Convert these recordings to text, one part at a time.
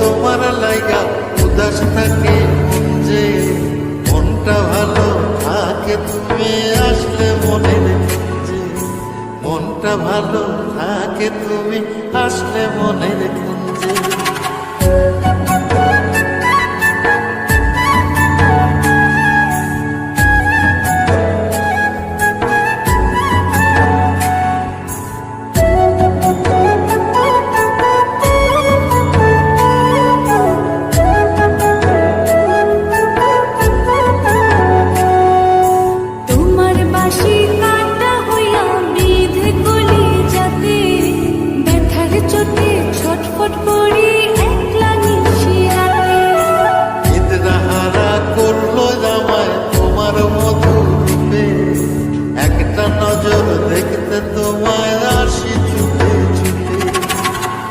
তোমার লাইগা উদাস থাকে, যে মনটা ভালো থাকে, তুমি আসলে মনে যে মনটা ভালো থাকে, তুমি আসলে মনে কুঞ্জে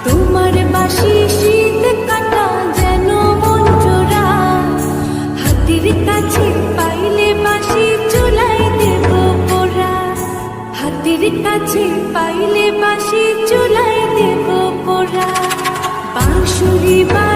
তোমার বাসি যেন মন কাছে পাইলে বাসি চুলাই দেব পোড়া। হাতির কাছে পাইলে বাসি চুলাই দেব পোড়া। বাঁশুরি বাজাইও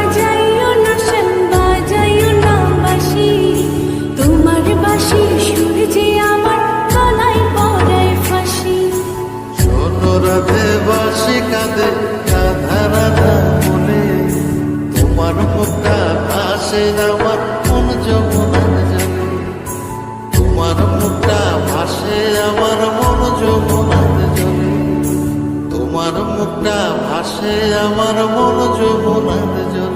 মুখটা ভাসে আমার মন যৌবনের জলে